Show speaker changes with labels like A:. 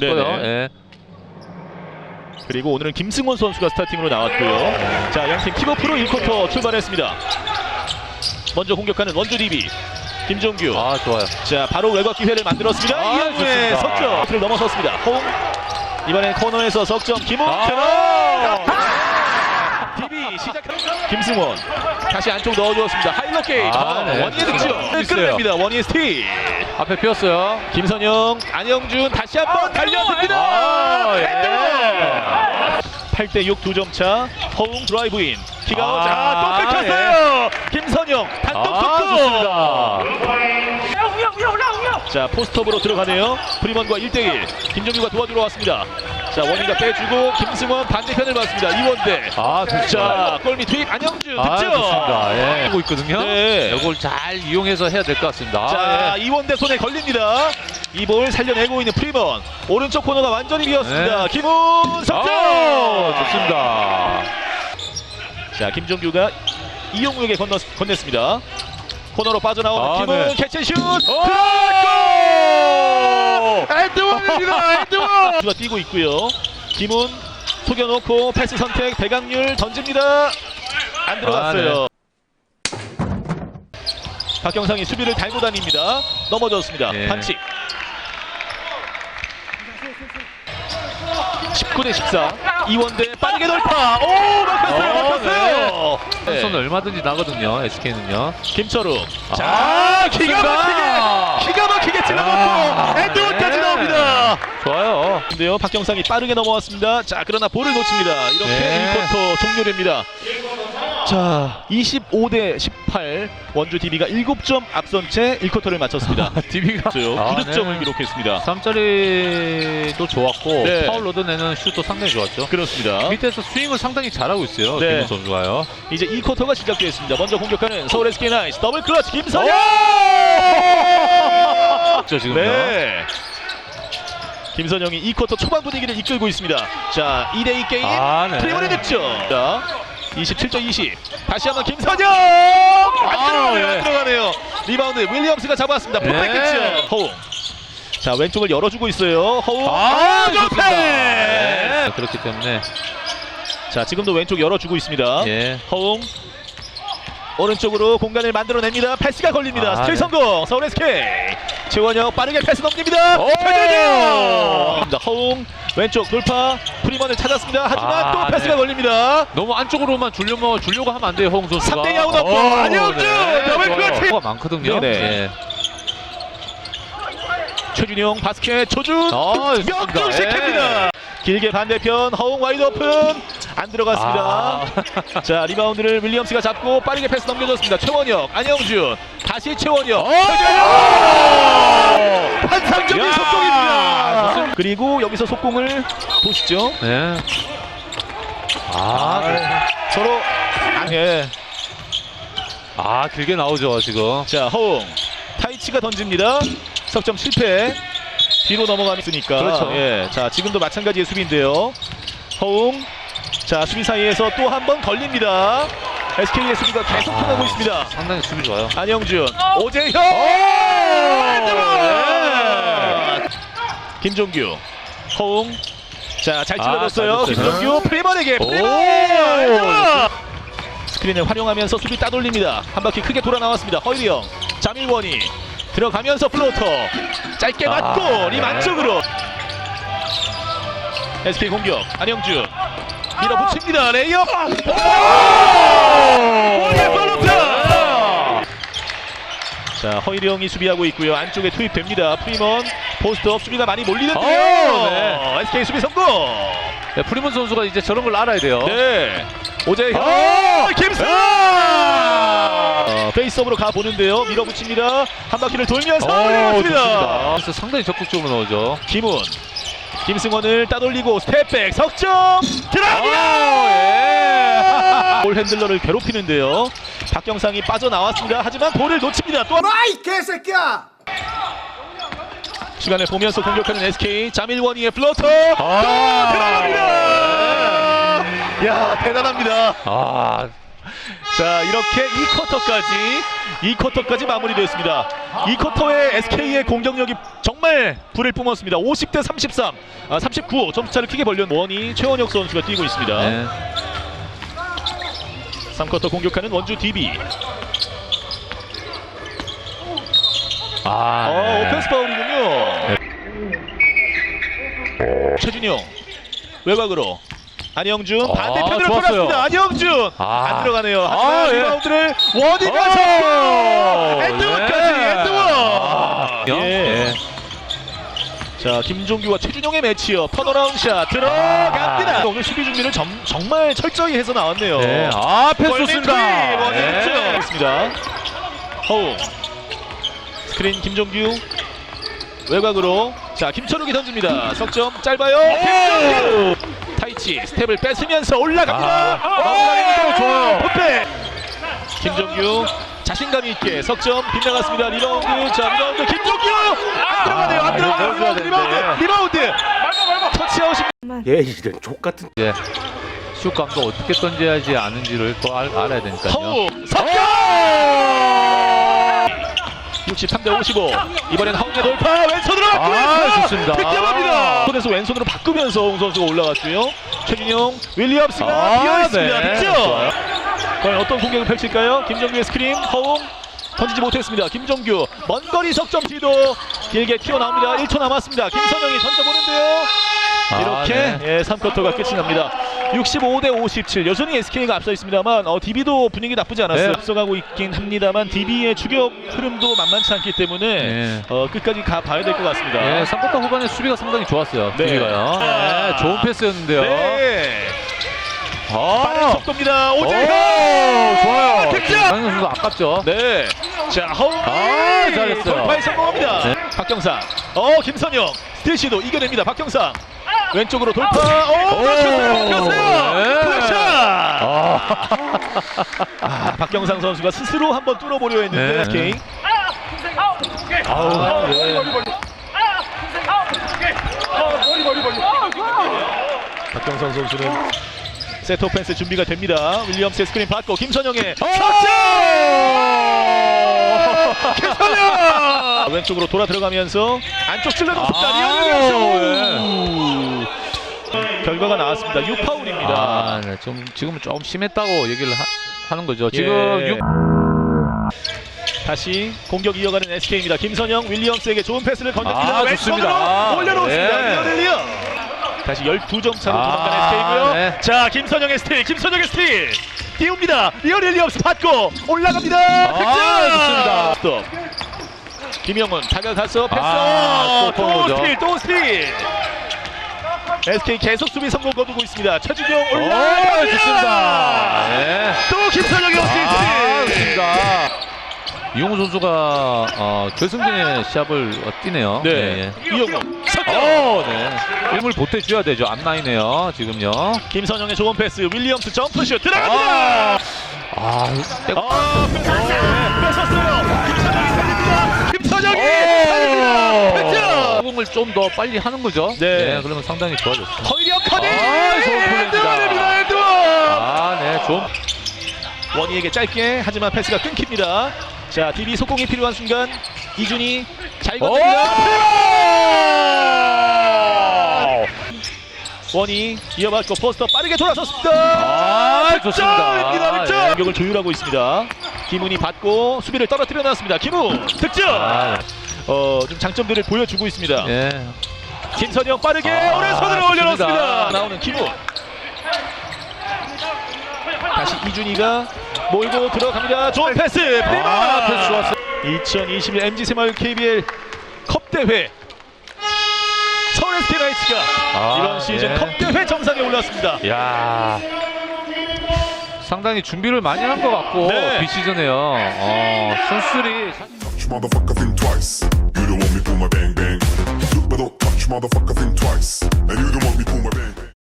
A: 네네.
B: 예.
A: 그리고 오늘은 김승원 선수가 스타팅으로 나왔고요. 자, 양팀 킥오프로 1쿼터 출발했습니다. 먼저 공격하는 원주 DB 김종규.
B: 아 좋아요.
A: 자, 바로 외곽 기회를 만들었습니다.
B: 아,
A: 이영우의
B: 좋습니다.
A: 석점. 를 넘어섰습니다. 홍. 이번엔 코너에서 석점 김홍철.
B: 아!
A: DB 시작합니다. 김승원 다시 안쪽 넣어주었습니다. 하이로 게이트.
B: 아, 네.
A: 원희의 득점.
B: 있어요.
A: 끌어냅니다. 원희의 스틸.
B: 앞에 피었어요.
A: 김선영, 안영준 다시 한번 달려듭니다.
B: 아, 예.
A: 8대 6 두 점 차. 허웅 드라이브인. 키가
B: 아,
A: 자, 또 끊겼어요. 김선영 단독
B: 아
A: 속도.
B: 좋습니다.
A: 자, 포스트업으로 들어가네요. 프리먼과 1대1. 김정규가 도와주러 왔습니다. 자, 원희가 빼주고 김승원 반대편을 봤습니다. 이원대.
B: 아.
A: 자, 골밑 투입 안영준
B: 아
A: 득점.
B: 좋습니다. 예. 하고 있거든요.
A: 네.
B: 이걸 잘 이용해서 해야 될 것 같습니다.
A: 자,
B: 아, 예.
A: 이원대 손에 걸립니다. 이 볼 살려내고 있는 프리먼. 오른쪽 코너가 완전히 비었습니다.
B: 네.
A: 김훈 석점.
B: 아, 좋습니다.
A: 자, 김종규가 이용우에게 건너, 건넸습니다. 코너로 빠져나오는
B: 아,
A: 김훈
B: 네.
A: 캐치슛
B: 오!
A: 들어갔고! 엔드원입니다. 엔드원. 가 뛰고 있고요. 김훈 속여놓고 패스 선택 배강률 던집니다. 안 들어갔어요. 박경상이 수비를 달고 다닙니다. 넘어졌습니다.
B: 예.
A: 반칙. 19대 14. 이원대 빠르게 돌파. 오 막혔어요.
B: 어,
A: 막혔어요. 네.
B: 손 얼마든지 나거든요. SK는요.
A: 김철우. 자,
B: 아,
A: 기가. 막히게, 기가 막히게 찔러놓고
B: 아,
A: 엔드 원까지
B: 네. 좋아요.
A: 근데요, 박경상이 빠르게 넘어왔습니다. 자, 그러나 볼을 놓칩니다. 이렇게
B: 네.
A: 1쿼터 종료됩니다. 자, 25 대 18 원주 DB가 7점 앞선 채 1쿼터를 마쳤습니다.
B: DB가
A: 9득점을
B: 네.
A: 기록했습니다.
B: 3짜리도 좋았고
A: 네.
B: 파울 얻어내는 슛도 상당히 좋았죠.
A: 그렇습니다.
B: 밑에서 스윙을 상당히 잘하고 있어요.
A: 네.
B: 김우 선수가요.
A: 이제 2쿼터가 시작되었습니다. 먼저 공격하는 서울 SK 나이스 더블 클러치 김선영!
B: 그렇죠 지금요.
A: 네. 김선영이 2쿼터 초반 분위기를 이끌고 있습니다. 자, 2대2 게임.
B: 아, 네.
A: 프리머리 득점. 자, 27점 20. 다시 한번 김선영! 안 들어가네요, 안
B: 예.
A: 들어가네요. 리바운드 윌리엄스가 잡았습니다. 풀백
B: 네.
A: 득점. 허웅. 자, 왼쪽을 열어주고 있어요. 허웅.
B: 아,
A: 좋다!
B: 좋습니다. 네. 그렇기 때문에
A: 자, 지금도 왼쪽 열어주고 있습니다.
B: 예.
A: 허웅. 오른쪽으로 공간을 만들어냅니다. 패스가 걸립니다.
B: 아,
A: 스틸
B: 네.
A: 성공. 서울 SK. 최원혁 빠르게 패스 넘깁니다.
B: 오!
A: 최준영. 허웅 왼쪽 돌파. 프리먼을 찾았습니다. 하지만
B: 아,
A: 또 패스가
B: 네.
A: 걸립니다.
B: 너무 안쪽으로만 주려고 주려고 하면 안 돼요, 홍 선수가.
A: 3대 아웃
B: 오,
A: 안영준 더블. 클러치.
B: 가 많거든요.
A: 네네.
B: 예.
A: 최준용 바스켓 조준
B: 아.
A: 역전시킵니다. 길게 반대편 허웅 와이드 오픈 안 들어갔습니다.
B: 아.
A: 자 리바운드를 윌리엄스가 잡고 빠르게 패스 넘겨줬습니다. 최원혁 안영준 다시 최원혁
B: 야,
A: 속공입니다. 그리고 여기서 속공을 보시죠.
B: 네. 아, 네.
A: 서로 아, 예.
B: 아, 길게 나오죠, 지금.
A: 자 허웅 타이치가 던집니다. 석점 실패. 뒤로 넘어가니까.
B: 그렇죠.
A: 예. 자 지금도 마찬가지의 수비인데요. 허웅. 자 수비 사이에서 또 한 번 걸립니다. SK의 수비가 계속
B: 아,
A: 통하고 있습니다.
B: 상당히 수비 좋아요.
A: 안영준, 오재현, 네. 김종규, 허웅. 자잘 찔러줬어요.
B: 아.
A: 김종규 프리먼에게. 프리먼. 스크린을 활용하면서 수비 따돌립니다. 한 바퀴 크게 돌아 나왔습니다. 허일영, 자밀원이 들어가면서 플로터 짧게
B: 아,
A: 맞고 림
B: 네.
A: 안쪽으로 SK 공격 안영준 밀어붙입니다. 플로터. 자 허일영이 수비하고 있고요. 안쪽에 투입됩니다. 프리먼 포스트업 수비가 많이 몰리는데요.
B: 오, 네.
A: SK 수비 성공.
B: 네, 프리먼 선수가 이제 저런 걸 알아야 돼요.
A: 네. 오재현,
B: 오!
A: 김승. 어, 페이스업으로 가 보는데요. 밀어붙입니다. 한 바퀴를 돌면서
B: 오,
A: 올려놨습니다.
B: 좋습니다. 그래서 상당히 적극적으로 넣어죠.
A: 김훈, 김승원을 따돌리고 스텝백 석점 들어갑니다.
B: 예.
A: 볼 핸들러를 괴롭히는데요. 박경상이 빠져나왔습니다. 하지만 볼을 놓칩니다. 또
C: 아이 개새끼야!
A: 시간을 보면서 공격하는 SK 자밀원이의 플로터
B: 아.
A: 또 들어갑니다. 야 대단합니다.
B: 아,
A: 자 이렇게 2쿼터까지 2쿼터까지 마무리되었습니다. 2쿼터의 SK의 공격력이 정말 불을 뿜었습니다. 50대 33, 아, 39 점수차를 크게 벌린 원이 최원혁 선수가 뛰고 있습니다.
B: 네.
A: 3쿼터 공격하는 원주 DB.
B: 아,
A: 어,
B: 네.
A: 오펜스 파울이군요. 최준용 외곽으로 안영준
B: 아,
A: 반대편으로
B: 좋았어요.
A: 돌았습니다. 안영준
B: 아.
A: 안 들어가네요.
B: 아,
A: 하지만
B: 예.
A: 리바운드를 원이가
B: 오!
A: 잡고 엔드원까지
B: 네.
A: 엔드원.
B: 아,
A: 예.
B: 예.
A: 자 김종규와 최준용의 매치업 턴어라운드 샷 들어갑니다.
B: 아.
A: 오늘 수비 준비를 정, 정말 철저히 해서 나왔네요.
B: 네. 아, 패스 좋습니다.
A: 득점. 있습니다. 허웅 스크린 김종규 외곽으로 자 김철욱이 던집니다. 석점 짧아요. 김종규 타이치 스텝을 뺏으면서 올라갑니다.
B: 아.
A: 오,
B: 오, 좋아요.
A: 풋백 김종규 자신감 있게 석점 빗나갔습니다. 리바운드 자 리바운드 김종규 안 들어가네요. 안
B: 아, 이거
A: 들어가네요.
B: 넣어줘야
A: 리바운드
B: 되는데.
A: 리바운드 리바운드 터치아웃이
C: 얘 이런 족 같은
B: 이제 슛감도 어떻게 던져야지 아는지를 또 알, 알아야 되니까요.
A: 허우 석점 63대 55 이번엔 허웅의 돌파. 왼손으로
B: 아,
A: 바꾸면서
B: 좋습니다.
A: 득점합니다. 손에서 왼손으로 바꾸면서 홍 선수가 올라갔고요. 최진용 윌리엄스가
B: 아,
A: 비어있습니다.
B: 네.
A: 득점.
B: 좋아요.
A: 과연 어떤 공격을 펼칠까요? 김정규의 스크린 허웅. 던지지 못했습니다. 김정규. 먼 거리 석점 시도. 길게 튀어나옵니다. 1초 남았습니다. 김선영이 던져보는데요.
B: 아,
A: 이렇게
B: 네.
A: 예, 3쿼터가 끝이 납니다. 65대 57 여전히 SK가 앞서 있습니다만 어, DB도 분위기 나쁘지 않았어요.
B: 네.
A: 앞서가고 있긴 합니다만 DB의 추격 흐름도 만만치 않기 때문에
B: 네.
A: 어, 끝까지 가 봐야 될 것 같습니다.
B: 예, 3쿼터 후반에 수비가 상당히 좋았어요.
A: 네.
B: 수비가요. 네, 좋은 패스였는데요.
A: 네.
B: 아,
A: 빠른 속도입니다.
B: 오,
A: 오재현
B: 좋아요.
A: 득점!
B: 강현 선수 아깝죠?
A: 네. 자, 허웅
B: 아, 잘했어요.
A: 돌파에 성공합니다.
B: 네.
A: 박경상. 어, 김선영. 스틸 시도 이겨냅니다. 박경상. 왼쪽으로 돌파. 오. 막혔어요.
B: 네. 아,
A: 아, 박경상 선수가 스스로 한번 뚫어보려 했는데
B: 네.
A: 케인.
B: 아우, 네.
A: 박경상 선수는 세트 오펜스 준비가 됩니다. 윌리엄스의 스크린 받고 김선영의
B: 어!
A: 석점! 김선영! 왼쪽으로 돌아 들어가면서 안쪽 찔러줬습니다.
B: 아,
A: 리언 결과가 나왔습니다. 6파울입니다.
B: 아, 네. 좀, 지금은 조금 심했다고 얘기를 하, 는 거죠. 지금
A: 예.
B: 육
A: 다시 공격 이어가는 SK입니다. 김선영 윌리엄스에게 좋은 패스를 건넵니다.
B: 아,
A: 왼손으로.
B: 아,
A: 올려놓습니다.
B: 네.
A: 엘리어. 다시 12점 차로
B: 아,
A: 도망가는 SK고요.
B: 네.
A: 자, 김선영의 스틸, 김선영의 스틸. 띄웁니다. 리언 엘리엄스 받고 올라갑니다.
B: 아, 좋습니다.
A: 스톱. 김영훈 다가가서 패스.
B: 아, 또
A: 또. 스틸, 또 스틸. SK 계속 수비 성공 거두고 있습니다. 최준용
B: 오,
A: 올라갑니다.
B: 좋습니다. 네.
A: 또 김선영의 스틸.
B: 아. 이용호 선수가 어, 결승전에 시합을 어, 뛰네요.
A: 네.
B: 예, 예.
A: 이영훈 석점.
B: 어, 네. 힘을 보태줘야 되죠. 앞라인에요. 지금요.
A: 김선영의 좋은 패스 윌리엄스 점프슛 들어갑니다.
B: 아, 백...
A: 아, 뺏었어요. 김선영이 살립니다. 김선영이
B: 오!
A: 살립니다. 득점.
B: 공을 좀 더 빨리 하는 거죠.
A: 네.
B: 그러면 상당히 좋아졌어요.
A: 허이력 커닝.
B: 아, 좋은 플레이입니다.
A: 엔드원입니다. 엔드원.
B: 아, 네, 좀.
A: 원희에게 짧게 하지만 패스가 끊깁니다. 자, DB 속공이 필요한 순간 이준이 잘
B: 오!
A: 건넵니다. 원희 이어받고 포스터 빠르게 돌아섰습니다.
B: 아, 좋습니다.
A: 득점입니다. 득점.
B: 예.
A: 공격을 조율하고 있습니다. 김훈이 받고 수비를 떨어뜨려 놨습니다. 김훈 득점.
B: 아,
A: 어, 좀 장점들을 보여주고 있습니다.
B: 예.
A: 김선영 빠르게
B: 아,
A: 오른손으로
B: 좋습니다.
A: 올려놓습니다. 나오는 김훈. 다시 이준이가 몰고 들어갑니다. 좋은 패스.
B: 아, 패스 좋았어요.
A: 2021 MG 새마을 KBL 컵 대회. 서울 SK 나이츠가
B: 아,
A: 이런 시즌
B: 예.
A: 컵 대회 정상에 올랐습니다.
B: 야 상당히 준비를 많이 한 것 같고
A: 네.
B: 비시즌에요. 어, 선수들이
D: touch motherfucker think twice. You don't want me pull my bang bang. Look but don't touch motherfucker think twice. And you don't want me pull my bang.